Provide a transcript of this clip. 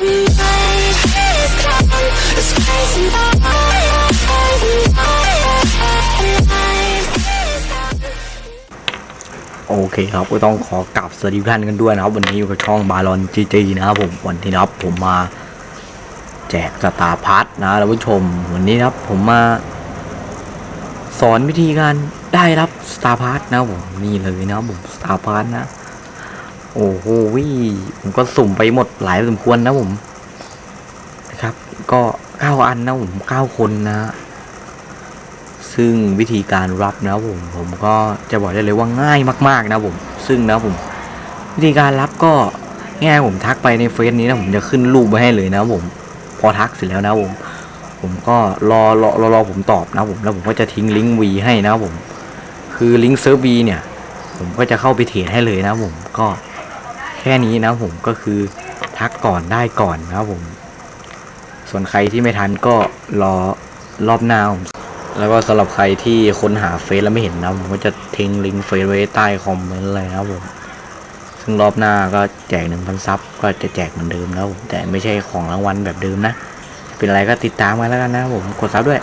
โอเคครับก็ต้องขอกราบสวัสดีท่านกันด้วยนะครับ วันนี้อยู่กับช่องบาลอนจีจีนะครับผมวันที่นะครับผมมาแจกสตาร์พัทนะท่านผู้ชม วันนี้ครับผมมา สอนวิธีการได้รับสตาร์พัทนะผมนี่เลยนะครับผมสตาร์พัทนะ โอ้โหวิผมก็สุ่มไปหมดหลายสมควรนะผมนะครับ ก็เก้าอันนะผมเก้าคนนะ ซึ่งวิธีการรับนะผม ผมก็จะบอกได้เลยว่าง่ายมากๆนะผม ซึ่งนะผม วิธีการรับก็ง่ายผมทักไปในเฟซนี้นะผมจะขึ้นรูปไว้ให้เลยนะผม พอทักเสร็จแล้วนะผม ผมก็รอรอรอรอผมตอบนะผมแล้วผมก็จะทิ้งลิงก์วีให้นะผม คือลิงก์เซิร์ฟวีเนี่ย ผมก็จะเข้าไปเทรดให้เลยนะผมก็ แค่นี้นะผมก็คือทักก่อนได้ก่อนนะครับผม ส่วนใครที่ไม่ทันก็รอรอบหน้าผมแล้วก็สำหรับใครที่ค้นหาเฟซแล้วไม่เห็นนะผมก็จะทิ้งลิงก์เฟซไว้ใต้คอมเมนต์เลยนะครับผม ซึ่งรอบหน้าก็แจกหนึ่งพันซับก็จะแจกเหมือนเดิมนะครับผมแต่ไม่ใช่ของรางวัลแบบเดิมนะ เป็นอะไรก็ติดตามมาแล้วกันนะผมกดซับด้วย